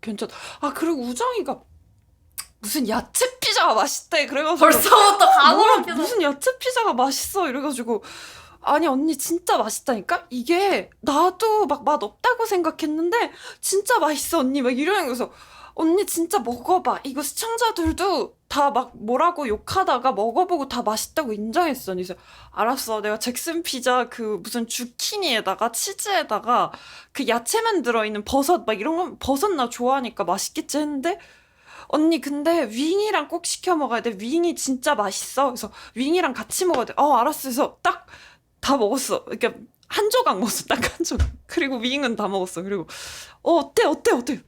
괜찮. 아 그리고 우정이가 무슨 야채 피자가 맛있대. 그래가지고 벌써부터 가물어 뭐야, 펴서 무슨 야채 피자가 맛있어. 이래가지고 아니 언니 진짜 맛있다니까? 이게 나도 막 맛 없다고 생각했는데 진짜 맛있어 언니. 막 이러는 거서 언니 진짜 먹어봐 이거 시청자들도 다 막 뭐라고 욕하다가 먹어보고 다 맛있다고 인정했어 그래서 알았어 내가 잭슨 피자 그 무슨 주키니에다가 치즈에다가 그 야채만 들어있는 버섯 막 이런 거 버섯 나 좋아하니까 맛있겠지 했는데 언니 근데 윙이랑 꼭 시켜 먹어야 돼 윙이 진짜 맛있어 그래서 윙이랑 같이 먹어야 돼. 어, 알았어. 그래서 딱 다 먹었어. 그러니까 한 조각 먹었어. 딱 한 조각. 그리고 윙은 다 먹었어. 그리고 어, 어때? 어때? 어때?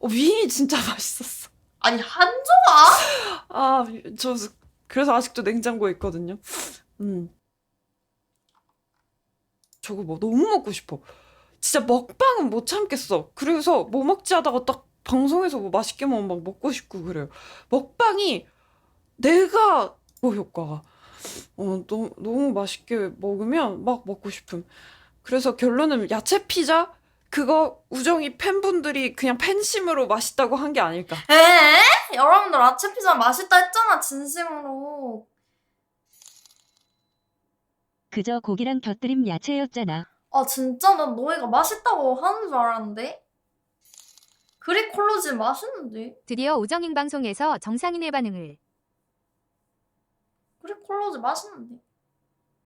어, 윙이 진짜 맛있었어. 아니 한 조각? 아, 저 그래서 아직도 냉장고에 있거든요. 음. 저거 뭐 너무 먹고 싶어. 진짜 먹방은 못 참겠어. 그래서 뭐 먹지 하다가 딱 방송에서 뭐 맛있게 먹으면 막 먹고 싶고 그래요. 먹방이 내가 뭐 효과가 어 너무 너무 맛있게 먹으면 막 먹고 싶음. 그래서 결론은 야채 피자 그거 우정이 팬분들이 그냥 팬심으로 맛있다고 한 게 아닐까. 에? 여러분들 아침 피자 맛있다 했잖아 진심으로. 그저 고기랑 곁들임 야채였잖아. 아 진짜 난 너희가 맛있다고 하는 줄 알았는데. 그리콜로즈 맛있는데. 드디어 오정인 방송에서 정상인의 반응을 그리콜로즈 맛있는데.